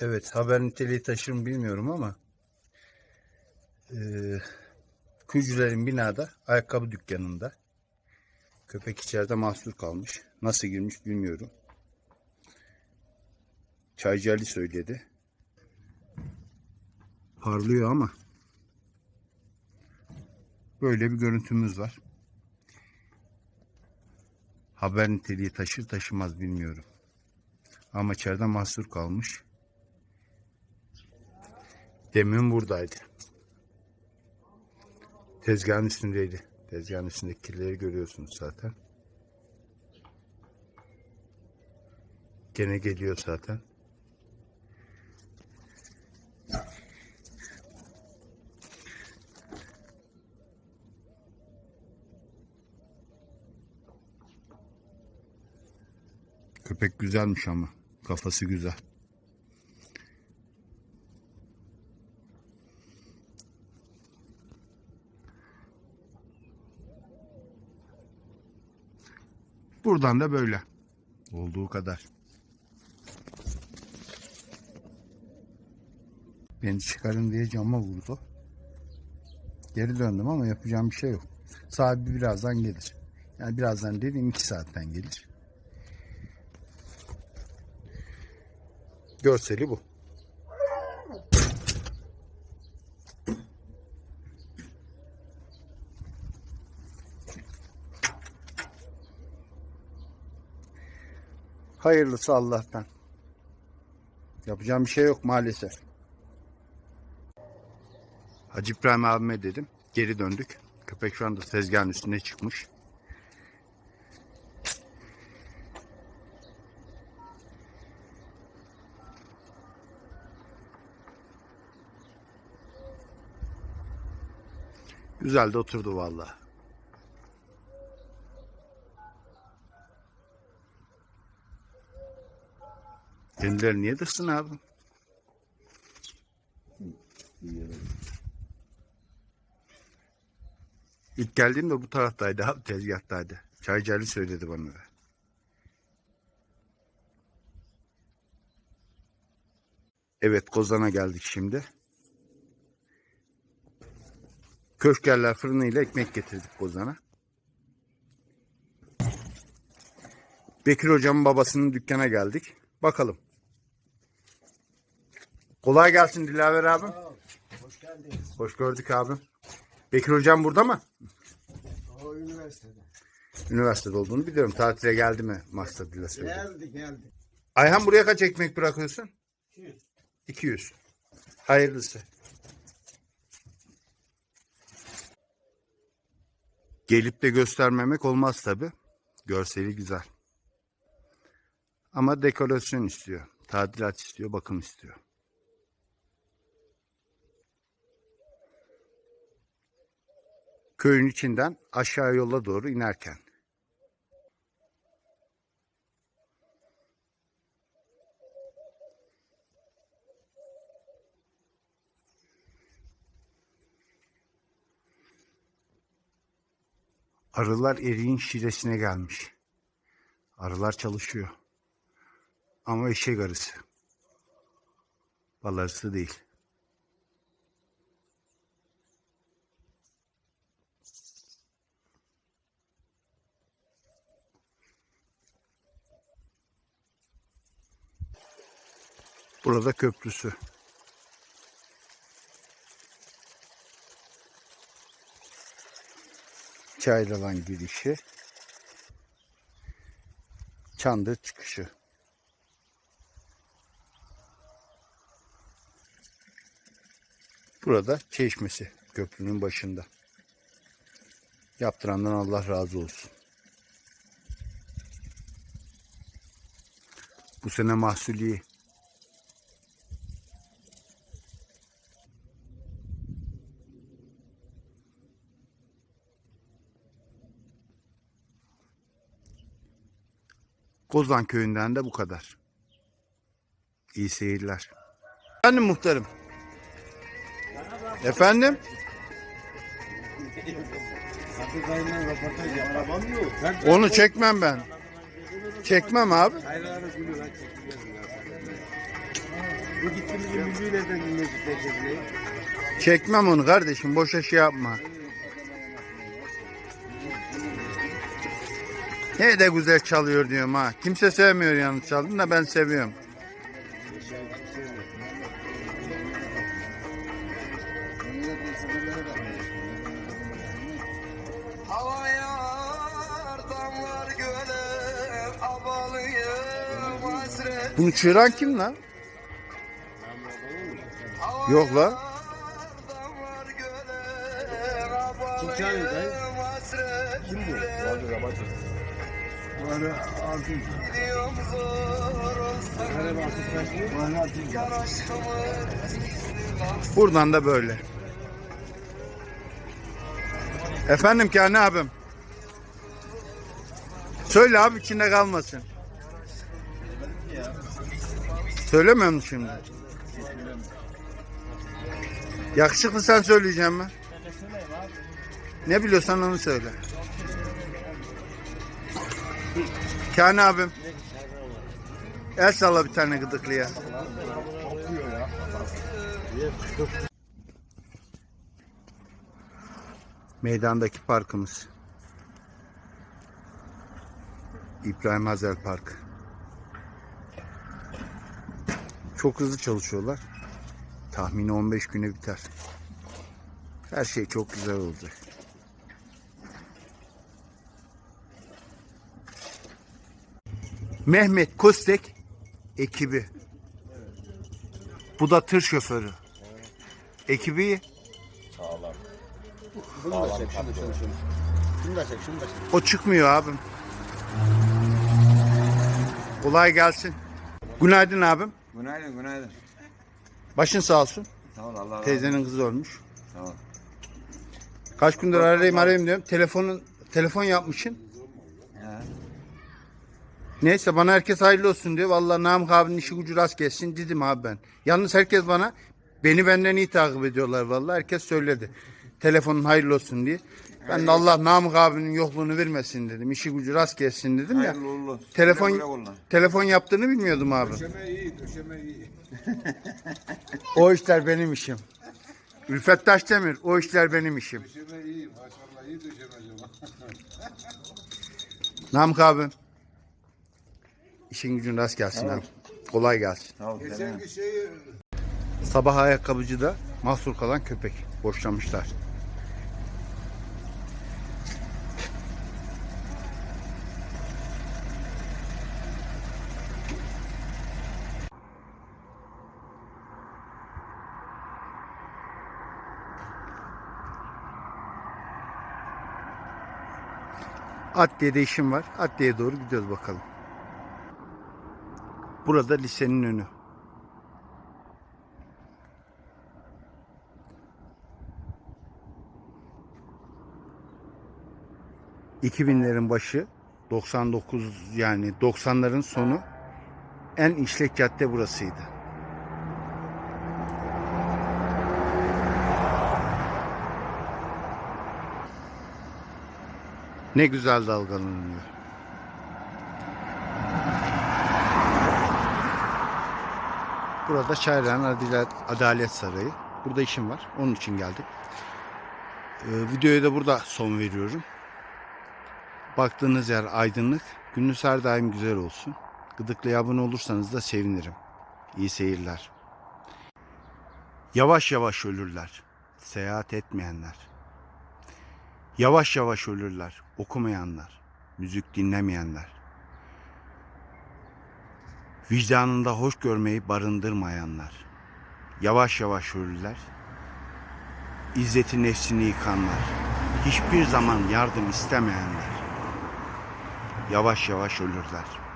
Evet haber niteliği taşır mı bilmiyorum ama e, Kuyucuların binada ayakkabı dükkanında köpek içeride mahsur kalmış. Nasıl girmiş bilmiyorum. Çaycı Ali söyledi. Parlıyor ama böyle bir görüntümüz var. Haber niteliği taşır taşımaz bilmiyorum. Ama içeride mahsur kalmış. Demin buradaydı. Tezgahın üstündeydi. Tezgahın üstündeki kirleri görüyorsunuz zaten. Gene geliyor zaten. Köpek güzelmiş ama. Kafası güzel. Buradan da böyle. Olduğu kadar. Beni çıkarın diye cama vurdu. Geri döndüm ama yapacağım bir şey yok. Sahibi birazdan gelir. Yani birazdan dediğim iki saatten gelir. Görseli bu. Hayırlısı Allah'tan. Yapacağım bir şey yok maalesef. Hacı İbrahim abime dedim. Geri döndük. Köpek şu anda tezgahın üstüne çıkmış. Güzel de oturdu vallahi. Kendileri niye dırsın abi? İlk geldiğimde bu taraftaydı abi tezgahtaydı. Çaycı Ali söyledi bana da. Evet Kozan'a geldik şimdi. Köşkerler fırınıyla ekmek getirdik Kozan'a. Bekir hocamın babasının dükkana geldik. Bakalım. Kolay gelsin Dilaver abim. Hoş geldiniz. Hoş gördük abim. Bekir hocam burada mı? O üniversitede. Üniversitede olduğunu biliyorum. Tatile geldi mi Master söyledi. Geldi geldi. Ayhan buraya kaç ekmek bırakıyorsun? 200. 200. Hayırlısı. Gelip de göstermemek olmaz tabi. Görseli güzel. Ama dekorasyon istiyor. Tadilat istiyor, bakım istiyor. Köyün içinden aşağı yola doğru inerken. Arılar eriğin şiresine gelmiş. Arılar çalışıyor. Ama eşek arısı. Bal değil. Burada köprüsü. Çaylalan girişi. Çandır çıkışı. Burada çeşmesi köprünün başında. Yaptırandan Allah razı olsun. Bu sene mahsul. Kozan köyünden de bu kadar. İyi seyirler. Efendim muhtarım. Efendim? Onu çekmem ben. Çekmem abi. Bu gittiğimizde müziği nereden dinledik Necdet'le? Çekmem onu kardeşim. Boşa şey yapma. Ne de güzel çalıyor diyorum ha. Kimse sevmiyor yalnız çaldığını da ben seviyorum. Bunu çığıran kim lan? Yok lan. Kim çağırıyor dayı? Kim bu? Vardı Rabacı. Yar aşkımız gizli kalsın Buradan da böyle. Efendim Kani abim. Söyle abi içinde kalmasın. Söylemiyor musun şimdi? Yakışıklı sen söyleyeceğim mi? Ne biliyorsan onu söyle. Kani abim. El salla bir tane gıdıklıya. Meydandaki parkımız. İbrahim Hazel Park. Çok hızlı çalışıyorlar. Tahmini 15 güne biter. Her şey çok güzel olacak. Mehmet Kostek ekibi. Bu da tır şoförü. Ekibi Bunu da çek, şunu da şunu, şunu. Şunu da çek, şunu da çek. O çıkmıyor abim. Kolay gelsin. Günaydın abim. Günaydın, günaydın. Başın sağ olsun. Sağ ol, Allah razı olsun. Teyzenin kızı olmuş. Sağ ol. Kaç gündür arayayım arayayım diyorum. Telefonun telefon yapmışsın. Ya, Neyse bana herkes hayırlı olsun diyor. Vallahi Namık abinin işi gücü rast gelsin dedim abi ben. Yalnız herkes bana beni benden iyi takip ediyorlar vallahi. Herkes söyledi. Telefonun hayırlı olsun diye. Ben de Allah Namık abinin yokluğunu vermesin dedim. İşi gücü rast gelsin dedim ya. hayırlı uğurlu olsun. Telefon Güle güle kullan. telefon yaptığını bilmiyordum abi. Döşeme iyi, döşeme iyi. O işler benim işim. Ülfet Taşdemir, o işler benim işim. Döşeme iyi, maşallah iyi döşeme. Namık abim. İşin gücün rast gelsin abi. Kolay gelsin. Şeyi Sabah ayakkabıcıda mahsur kalan köpek. Boşlamışlar. Adliye'de işim var. Adliyeye doğru gidiyoruz bakalım. Burada lisenin önü. 2000'lerin başı 99 yani 90'ların sonu en işlek cadde burasıydı. Ne güzel dalgalanıyor. Burada Çayran Adalet, Adalet Sarayı. Burada işim var. Onun için geldik. Ee, videoya da burada son veriyorum. Baktığınız yer aydınlık. Gününüz her daim güzel olsun. Gıdıklı'ya abone olursanız da sevinirim. İyi seyirler. Yavaş yavaş ölürler. Seyahat etmeyenler. Yavaş yavaş ölürler. Okumayanlar. Müzik dinlemeyenler. Vicdanında hoş görmeyi barındırmayanlar. Yavaş yavaş ölürler. İzzeti nefsini yıkanlar. Hiçbir zaman yardım istemeyenler yavaş yavaş ölürler.